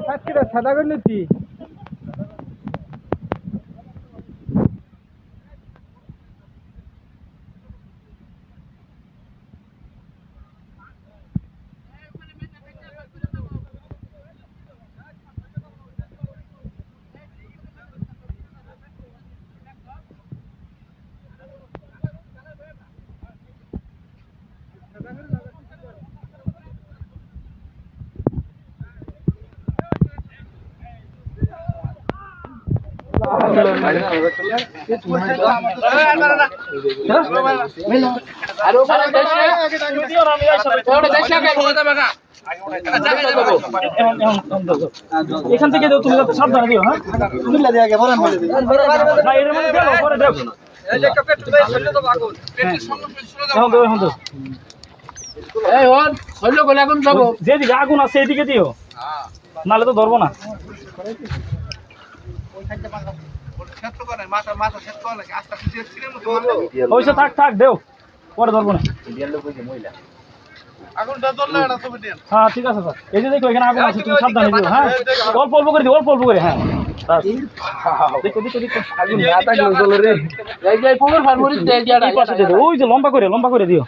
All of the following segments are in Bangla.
সাতটা সাদা করে এখান থেকে তুমি যাতে সাবধানে দিও হ্যাঁ? না এর মধ্যে দাও পরে এখন যেদিকে আগুন আছে এদিকে দিও। নালে তো ধরবো না। ওইসে থাক থাক দেও। পরে ধরবো না। হ্যাঁ ঠিক আছে স্যার। এই যে দেখো এখানে আগুন আছে তুমি সাবধানে দিও হ্যাঁ? অল্প অল্প করে দিও অল্প অল্প করে হ্যাঁ। ওই যে লম্বা করে লম্বা করে দিও।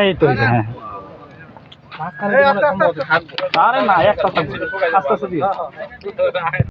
এই তো হ্যাঁ। আরে না একটা আস্তে আস্তে